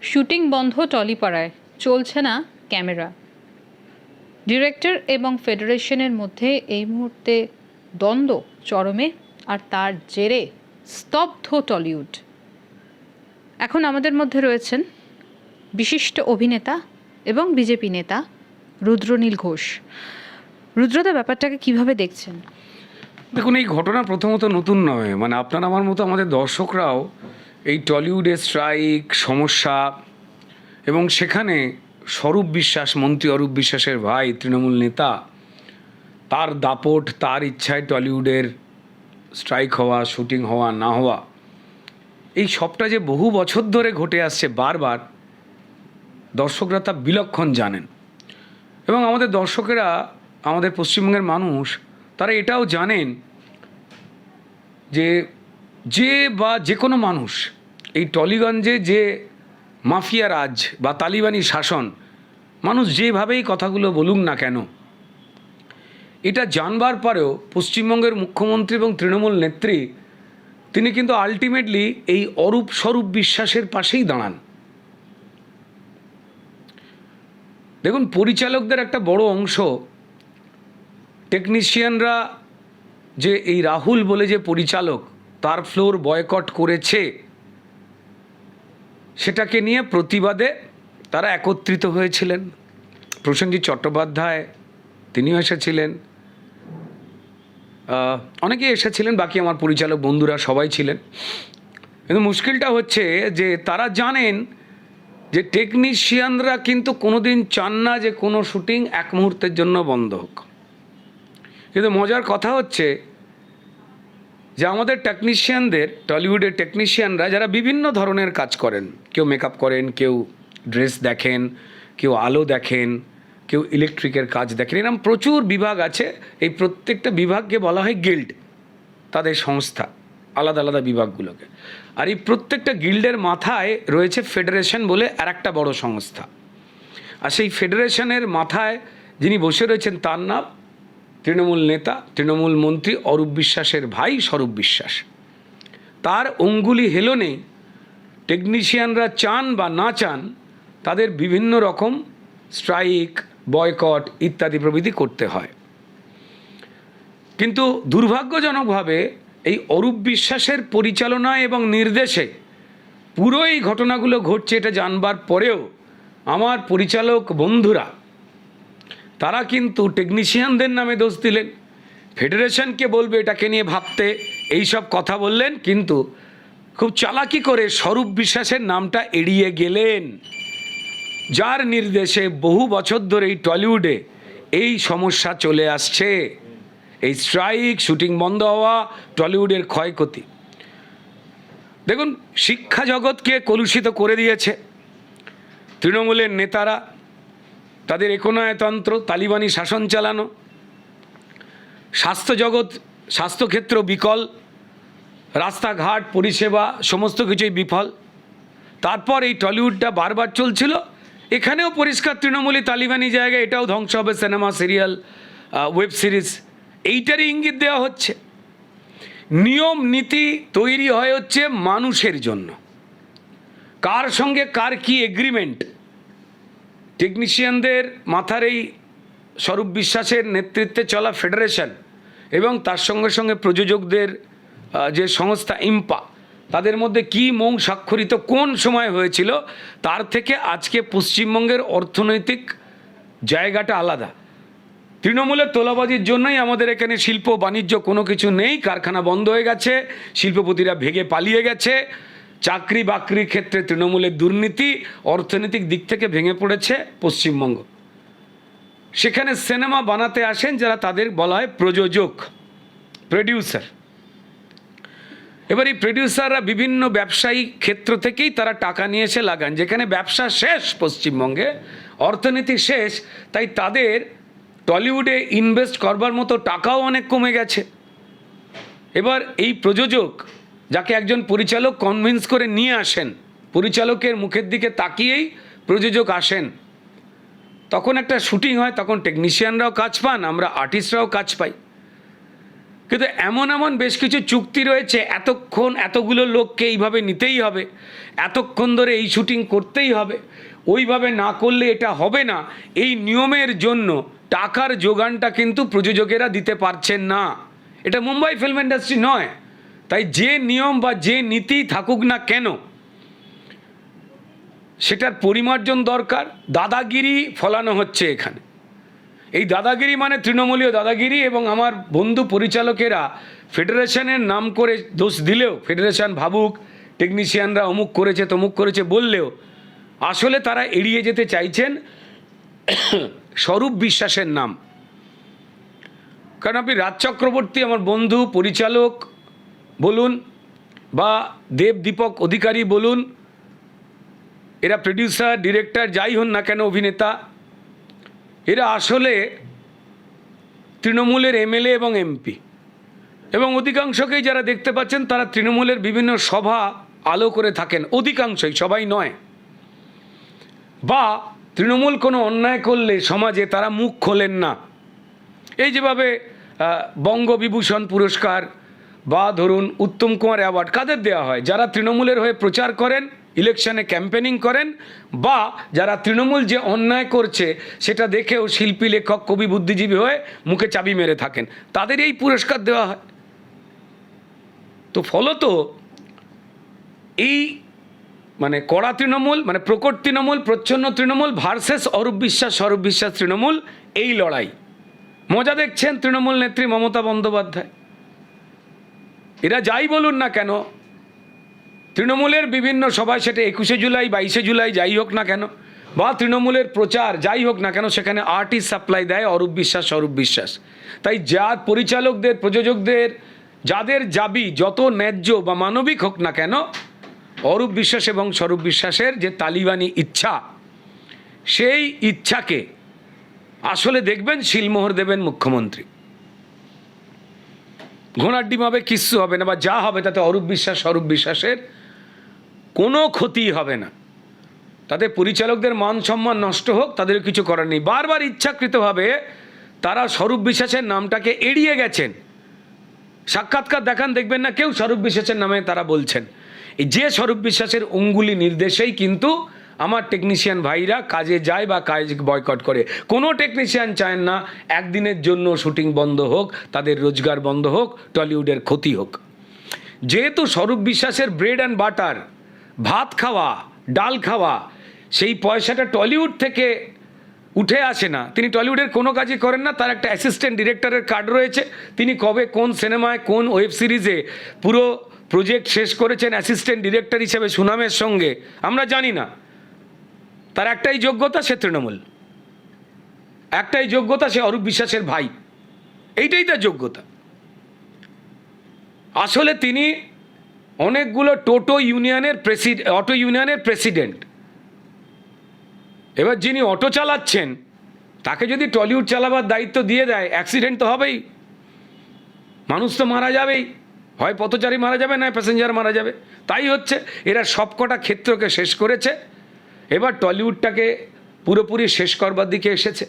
Shooting বন্ধ টলিপাড়ায়, চলছে না ক্যামেরা। ডিরেক্টর এবং ফেডারেশনের মধ্যে এই মুহূর্তে দ্বন্দ্ব, চরমে, আর তার জেরে স্তব্ধ টলিউড। এখন আমাদের মধ্যে রয়েছেন বিশিষ্ট অভিনেতা এবং বিজেপি নেতা রুদ্রনীল ঘোষ। রুদ্রদা, ব্যাপারটাকে কীভাবে দেখছেন? দেখুন, এই ঘটনা প্রথমত নতুন নয়। মানে আপনার আমার মতো আমাদের দর্শকরাও এই টলিউডের স্ট্রাইক, সমস্যা এবং সেখানে স্বরূপ বিশ্বাস, মন্ত্রী অরূপ বিশ্বাসের ভাই, তৃণমূল নেতা, তার দাপট, তার ইচ্ছায় টলিউডের স্ট্রাইক হওয়া, শুটিং হওয়া, না হওয়া, এই সবটা যে বহু বছর ধরে ঘটে আসছে বারবার, দর্শকরা তা বিলক্ষণ জানেন। এবং আমাদের দর্শকেরা, আমাদের পশ্চিমবঙ্গের মানুষ, তারা এটাও জানেন যে যে বা যে কোনো মানুষ এই টলিগঞ্জে যে মাফিয়া রাজ বা তালিবানি শাসন, মানুষ যেভাবেই কথাগুলো বলুক না কেন, এটা জানবার পরেও পশ্চিমবঙ্গের মুখ্যমন্ত্রী এবং তৃণমূল নেত্রী, তিনি কিন্তু আলটিমেটলি এই অরূপ স্বরূপ বিশ্বাসের পাশেই দাঁড়ান। দেখুন, পরিচালকদের একটা বড় অংশ টেকনিশিয়ানরা যে এই রাহুল বলে যে পরিচালক, তার ফ্লোর বয়কট করেছে সেটাকে নিয়ে প্রতিবাদে তারা একত্রিত হয়েছিলেন। প্রসেনজিৎ চট্টোপাধ্যায় তিনিও এসেছিলেন। অনেকেই এসেছিলেন, বাকি আমার পরিচালক বন্ধুরা সবাই ছিলেন। কিন্তু মুশকিলটা হচ্ছে যে তারা জানেন যে টেকনিশিয়ানরা কিন্তু কোনোদিন চান না যে কোনো শুটিং এক মুহূর্তের জন্য বন্ধ হোক। কিন্তু মজার কথা হচ্ছে যে আমাদের টেকনিশিয়ানদের টলিউডের টেকনিশিয়ানরা যারা বিভিন্ন ধরনের কাজ করেন। কেউ মেকআপ করেন, কেউ ড্রেস দেখেন, কেউ আলো দেখেন, কেউ ইলেকট্রিকের কাজ দেখেন। এরকম প্রচুর বিভাগ আছে। এই প্রত্যেকটা বিভাগকে বলা হয় গিল্ড তাদের সংস্থা, আলাদা আলাদা বিভাগগুলোকে। আর এই প্রত্যেকটা গিল্ডের মাথায় রয়েছে ফেডারেশন বলে আর একটা বড় সংস্থা। আর সেই ফেডারেশনের মাথায় যিনি বসে রয়েছেন তার নাম তৃণমূল নেতা, তৃণমূল মন্ত্রী অরূপ বিশ্বাসের ভাই স্বরূপ বিশ্বাস। তার অঙ্গুলি হেলনে টেকনিশিয়ানরা চান বা না চান, তাদের বিভিন্ন রকম স্ট্রাইক বয়কট ইত্যাদি প্রভৃতি করতে হয়। কিন্তু দুর্ভাগ্যজনকভাবে এই অরূপ বিশ্বাসের পরিচালনা এবং নির্দেশে পুরো এই ঘটনাগুলো ঘটছে এটা জানবার পরেও আমার পরিচালক বন্ধুরা তারা কিন্তু টেকনিশিয়ানদের নামে দোষ দিলেন। ফেডারেশনকে বলবে এটাকে নিয়ে ভাবতে এই সব কথা বললেন, কিন্তু খুব চালাকি করে স্বরূপ বিশ্বাসের নামটা এড়িয়ে গেলেন। যার নির্দেশে বহু বছর ধরে এই টলিউডে এই সমস্যা চলে আসছে। এই স্ট্রাইক শুটিং বন্ধ হওয়া টলিউডের ক্ষয়ক্ষতি। দেখুন, শিক্ষা জগৎকে কলুষিত করে দিয়েছে। তৃণমূলের নেতারা তাদের একনায়তন্ত্র, তালিবানি শাসন চালানো, স্বাস্থ্য জগৎ, স্বাস্থ্যক্ষেত্র বিকল, রাস্তাঘাট, পরিষেবা, সমস্ত কিছুই বিফল। তারপর এই টলিউডটা বারবার চলছিল। এখানেও পরিষ্কার তৃণমূলী তালিবানি জায়গায় এটাও ধ্বংস হবে, সিনেমা, সিরিয়াল ওয়েব সিরিজ, এইটারই ইঙ্গিত দেওয়া হচ্ছে। নিয়ম, নীতি তৈরি হয় হচ্ছে মানুষের জন্য। কার সঙ্গে কার কি এগ্রিমেন্ট টেকনিশিয়ানদের মাথার এই স্বরূপ বিশ্বাসের নেতৃত্বে চলা ফেডারেশন এবং তার সঙ্গে সঙ্গে প্রযোজকদের যে সংস্থা ইম্পা, তাদের মধ্যে কি মৌ স্বাক্ষরিত কোন সময় হয়েছিল, তার থেকে আজকে পশ্চিমবঙ্গের অর্থনৈতিক জায়গাটা আলাদা। তৃণমূলের তোলাবাজির জন্যই আমাদের এখানে শিল্প বাণিজ্য কোনো কিছু নেই, কারখানা বন্ধ হয়ে গেছে, শিল্পপতিরা ভেগে পালিয়ে গেছে চাকরি বাকরির ক্ষেত্রে তৃণমূলের দুর্নীতি অর্থনৈতিক দিক থেকে ভেঙে পড়েছে পশ্চিমবঙ্গ। সেখানে সিনেমা বানাতে আসেন যারা তাদের বলা হয় প্রযোজক প্রডিউসার এবার এই প্রডিউসাররা বিভিন্ন ব্যবসায়ী ক্ষেত্র থেকেই তারা টাকা নিয়ে এসে লাগান, যেখানে ব্যবসা শেষ পশ্চিমবঙ্গে, অর্থনীতি শেষ, তাই তাদের টলিউডে ইনভেস্ট করবার মতো টাকাও অনেক কমে গেছে। এবার এই প্রযোজক যাকে একজন পরিচালক কনভিন্স করে নিয়ে আসেন, পরিচালকের মুখের দিকে তাকিয়েই প্রযোজক আসেন। তখন একটা শুটিং হয়, তখন টেকনিশিয়ানরাও কাজ পান, আমরা আর্টিস্টরাও কাজ পাই। কিন্তু এমন এমন বেশ কিছু চুক্তি রয়েছে, এতক্ষণ এতগুলো লোককে এইভাবে নিতেই হবে, এতক্ষণ ধরে এই শুটিং করতেই হবে, ওইভাবে না করলে এটা হবে না, এই নিয়মের জন্য টাকার যোগানটা কিন্তু প্রযোজকেরা দিতে পারছেন না। এটা মুম্বাই ফিল্ম ইন্ডাস্ট্রি নয়। তাই যে নিয়ম বা যে নীতি থাকুক না কেন, সেটার পরিমার্জন দরকার, দাদাগিরি ফলানো হচ্ছে এখানে। এই দাদাগিরি মানে তৃণমূলীয় দাদাগিরি এবং আমার বন্ধু পরিচালকেরা ফেডারেশনের নাম করে দোষ দিলেও, ফেডারেশন ভাবুক, টেকনিশিয়ানরা অমুক করেছে, তমুক করেছে বললেও, আসলে তারা এড়িয়ে যেতে চাইছেন স্বরূপ বিশ্বাসের নাম। কারণ আপনি রাজ চক্রবর্তী, আমার বন্ধু, পরিচালক বলুন বা দেব দীপক অধিকারী বলুন, এরা প্রডিউসার ডিরেক্টর যাই হন না কেন অভিনেতা, এরা আসলে তৃণমূলের এমএলএ এবং এমপি। এবং অধিকাংশকেই যারা দেখতে পাচ্ছেন, তারা তৃণমূলের বিভিন্ন সভা আলো করে থাকেন। অধিকাংশই, সবাই নয়। বা তৃণমূল কোনো অন্যায় করলে সমাজে তারা মুখ খোলেন না। এই যেভাবে বঙ্গবিভূষণ পুরস্কার বা ধরুন উত্তম কুমার অ্যাওয়ার্ড কাদের দেওয়া হয়? যারা তৃণমূলের হয়ে প্রচার করেন, ইলেকশনে ক্যাম্পেনিং করেন, বা যারা তৃণমূল যে অন্যায় করছে, সেটা দেখেও শিল্পী, লেখক, কবি, বুদ্ধিজীবী হয়ে মুখে চাবি মেরে থাকেন। তাদের এই পুরস্কার দেওয়া হয়। তো ফলত এই মানে কড়া তৃণমূল মানে প্রকট তৃণমূল, প্রচ্ছন্ন তৃণমূল ভার্সেস অরূপ বিশ্বাস, স্বরূপ বিশ্বাস তৃণমূল এই লড়াই। মজা দেখছেন তৃণমূল নেত্রী মমতা বন্দ্যোপাধ্যায়। এরা যাই বলুন না কেন, তৃণমূলের বিভিন্ন সভায় সেটা একুশে জুলাই, বাইশে জুলাই, যাই হোক না কেন, বা তৃণমূলের প্রচার যাই হোক না কেন, সেখানে আর্টিস্ট সাপ্লাই দেয় অরূপ বিশ্বাস স্বরূপ বিশ্বাস। তাই যা পরিচালকদের, প্রযোজকদের, যাদের যাবি যত ন্যায্য বা মানবিক হোক না কেন, অরূপ বিশ্বাস এবং স্বরূপ বিশ্বাসের যে তালিবানি ইচ্ছা, সেই ইচ্ছাকে আসলে দেখবেন, শিলমোহর দেবেন মুখ্যমন্ত্রী। ঘোড়ার ডিম হবে, কিচ্ছু হবে না, বা যা হবে তাতে অরূপ বিশ্বাস স্বরূপ বিশ্বাসের কোনো ক্ষতি হবে না। তাতে পরিচালকদের মান সম্মান নষ্ট হোক তাদের কিছু করার নেই। বারবার ইচ্ছাকৃতভাবে তারা স্বরূপ বিশ্বাসের নামটাকে এড়িয়ে গেছেন। সাক্ষাৎকার দেখান, দেখবেন না কেউ স্বরূপ বিশ্বাসের নামে তারা বলছেন। যে স্বরূপ বিশ্বাসের অঙ্গুলি নির্দেশেই কিন্তু আমার টেকনিশিয়ান ভাইরা কাজে যায় বা কাজ বয়কট করে। কোনো টেকনিশিয়ান চায় না, একদিনের জন্য শুটিং বন্ধ হোক, তাদের রোজগার বন্ধ হোক, টলিউডের ক্ষতি হোক। যেহেতু স্বরূপ বিশ্বাসের ব্রেড অ্যান্ড বাটার ভাত খাওয়া, ডাল খাওয়া, সেই পয়সাটা টলিউড থেকে উঠে আসে না। তিনি টলিউডের কোনো কাজই করেন না, তার একটা অ্যাসিস্ট্যান্ট ডিরেক্টরের কার্ড রয়েছে। তিনি কবে কোন সিনেমায়, কোন ওয়েব সিরিজে পুরো প্রজেক্ট শেষ করেছেন অ্যাসিস্ট্যান্ট ডিরেক্টর হিসেবে সুনামের সঙ্গে? আমরা জানি না। তার একটাই যোগ্যতা সে তৃণমূল। একটাই যোগ্যতা সে অরূপ বিশ্বাসের ভাই। এইটাই তার যোগ্যতা। আসলে তিনি অনেকগুলো টোটো ইউনিয়নের প্রেসিড, অটো ইউনিয়নের প্রেসিডেন্ট। এবার যিনি অটো চালাচ্ছেন, তাকে যদি টলিউড চালাবার দায়িত্ব দিয়ে দেয়, অ্যাক্সিডেন্ট তো হবেই। মানুষ তো মারা যাবেই। হয় পথচারী মারা যাবে না প্যাসেঞ্জার মারা যাবে। তাই হচ্ছে এরা সবকটা ক্ষেত্রকে শেষ করেছে। এবার টলিউডটাকে পুরোপুরি শেষ করবার দিকে এসেছে।